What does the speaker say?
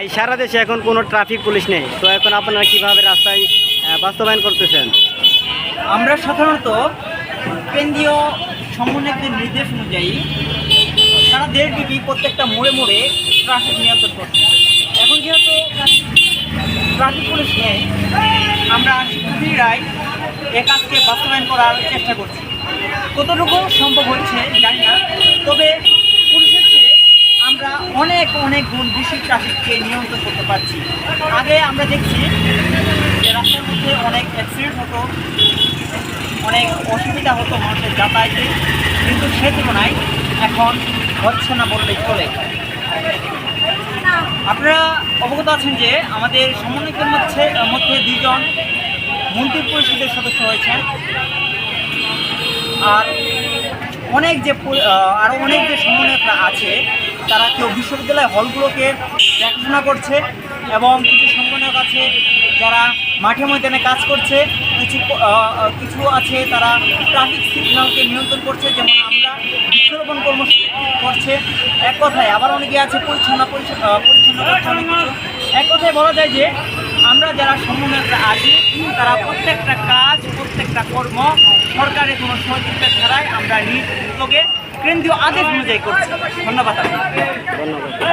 এই সারা দেশে এখন কোনো ট্রাফিক পুলিশ নেই। তো এখন আপনারা কীভাবে রাস্তায় বাস্তবায়ন করতেছেন? আমরা সাধারণত কেন্দ্রীয় সমন্বয়কের নির্দেশ অনুযায়ী সারা দেশব্যাপী প্রত্যেকটা মোড়ে মোড়ে ট্রাফিক নিয়ন্ত্রণ করছি। এখন যেহেতু ট্রাফিক পুলিশ নেই, আমরা শিক্ষার্থীরাই এ কাজকে বাস্তবায়ন করার চেষ্টা করছি। কতটুকু সম্ভব হচ্ছে জানি না অনেক অনেক গুণ বেশি ট্রাফিককে নিয়ন্ত্রণ করতে পারছি। আগে আমরা দেখছি যে রাস্তার মধ্যে অনেক অ্যাক্সিডেন্ট হতো, অনেক অসুবিধা হতো মানুষের যাতায়াতে, কিন্তু সে তুলনায় এখন হচ্ছে না বললেই চলে। আপনারা অবগত আছেন যে আমাদের সমন্বয়কের মধ্যে মধ্যে দুইজন মন্ত্রী পরিষদের সদস্য হয়েছেন আর অনেক যে আরও অনেক যে সমন্বয়করা আছে, তারা কেউ বিশ্ববিদ্যালয় হলগুলোকে দেখাশোনা করছে এবং কিছু সমন্বয়ক আছে যারা মাঠে ময়দানে কাজ করছে, কিছু কিছু আছে তারা ট্রাফিক সিগন্যালকে নিয়ন্ত্রণ করছে, যেমন আমরা বৃক্ষরোপণ কর্মসূচি করছে। এক কথায়, আবার অনেকে আছে পরিচ্ছন্ন পরিচ্ছন্ন পরিচ্ছন্ন এক কথায় বলা যায় যে আমরা যারা সমন্বয়করা আছি, তারা প্রত্যেকটা কাজ, প্রত্যেকটা কর্ম সরকারের কোনো সহযোগিতা ছাড়াই আমরা নিজ উদ্যোগে কেন্দ্রীয় আদেশ অনুযায়ী করছি। ধন্যবাদ ধন্যবাদ।